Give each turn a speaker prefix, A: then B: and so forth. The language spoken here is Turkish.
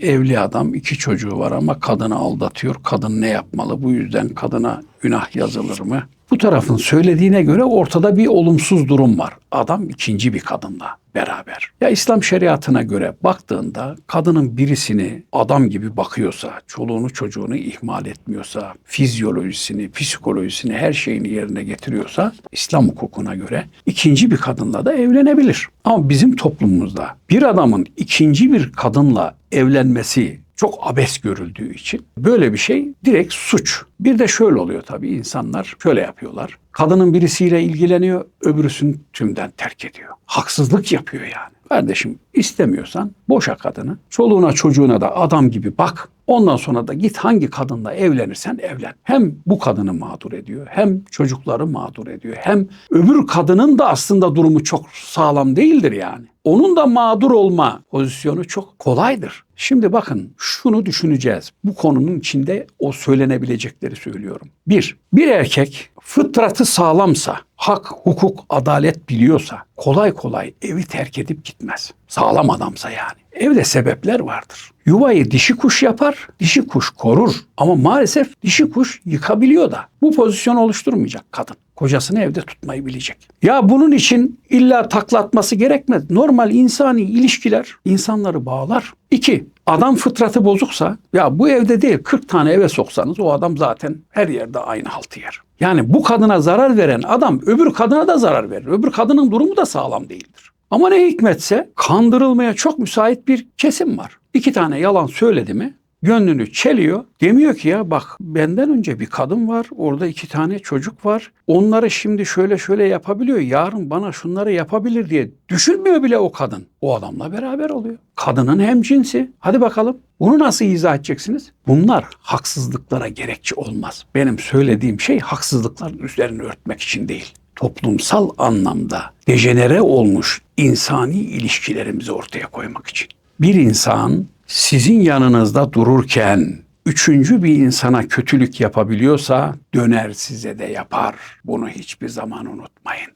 A: Evli adam iki çocuğu var ama kadını aldatıyor. Kadın ne yapmalı? Bu yüzden kadına günah yazılır mı? Bu tarafın söylediğine göre ortada bir olumsuz durum var. Adam ikinci bir kadınla beraber. Ya İslam şeriatına göre baktığında kadının birisini adam gibi bakıyorsa, çoluğunu çocuğunu ihmal etmiyorsa, fizyolojisini, psikolojisini, her şeyini yerine getiriyorsa İslam hukukuna göre ikinci bir kadınla da evlenebilir. Ama bizim toplumumuzda bir adamın ikinci bir kadınla evlenmesi çok abes görüldüğü için böyle bir şey direkt suç. Bir de şöyle oluyor tabii insanlar şöyle yapıyorlar. Kadının birisiyle ilgileniyor, öbürüsünü tümden terk ediyor. Haksızlık yapıyor yani. Kardeşim istemiyorsan boşa kadını. Çoluğuna çocuğuna da adam gibi bak. Ondan sonra da git hangi kadınla evlenirsen evlen. Hem bu kadını mağdur ediyor, hem çocukları mağdur ediyor, hem öbür kadının da aslında durumu çok sağlam değildir yani. Onun da mağdur olma pozisyonu çok kolaydır. Şimdi bakın şunu düşüneceğiz. Bu konunun içinde o söylenebilecekleri söylüyorum. Bir, bir erkek fıtratı sağlamsa, hak, hukuk, adalet biliyorsa kolay kolay evi terk edip gitmez. Sağlam adamsa yani. Evde sebepler vardır. Yuvayı dişi kuş yapar, dişi kuş korur. Ama maalesef dişi kuş yıkabiliyor da. Bu pozisyonu oluşturmayacak kadın. Kocasını evde tutmayı bilecek. Ya bunun için illa taklatması gerekmez. Normal insani ilişkiler insanları bağlar. İki, adam fıtratı bozuksa ya bu evde değil 40 tane eve soksanız o adam zaten her yerde aynı haltı yer. Yani bu kadına zarar veren adam öbür kadına da zarar verir. Öbür kadının durumu da sağlam değildir. Ama ne hikmetse kandırılmaya çok müsait bir kesim var. İki tane yalan söyledi mi gönlünü çeliyor. Demiyor ki ya bak benden önce bir kadın var. Orada iki tane çocuk var. Onları şimdi şöyle şöyle yapabiliyor. Yarın bana şunları yapabilir diye düşünmüyor bile o kadın. O adamla beraber oluyor. Kadının hem cinsi. Hadi bakalım. Bunu nasıl izah edeceksiniz? Bunlar haksızlıklara gerekçe olmaz. Benim söylediğim şey haksızlıkların üzerine örtmek için değil toplumsal anlamda dejenere olmuş insani ilişkilerimizi ortaya koymak için. Bir insan sizin yanınızda dururken üçüncü bir insana kötülük yapabiliyorsa döner size de yapar. Bunu hiçbir zaman unutmayın.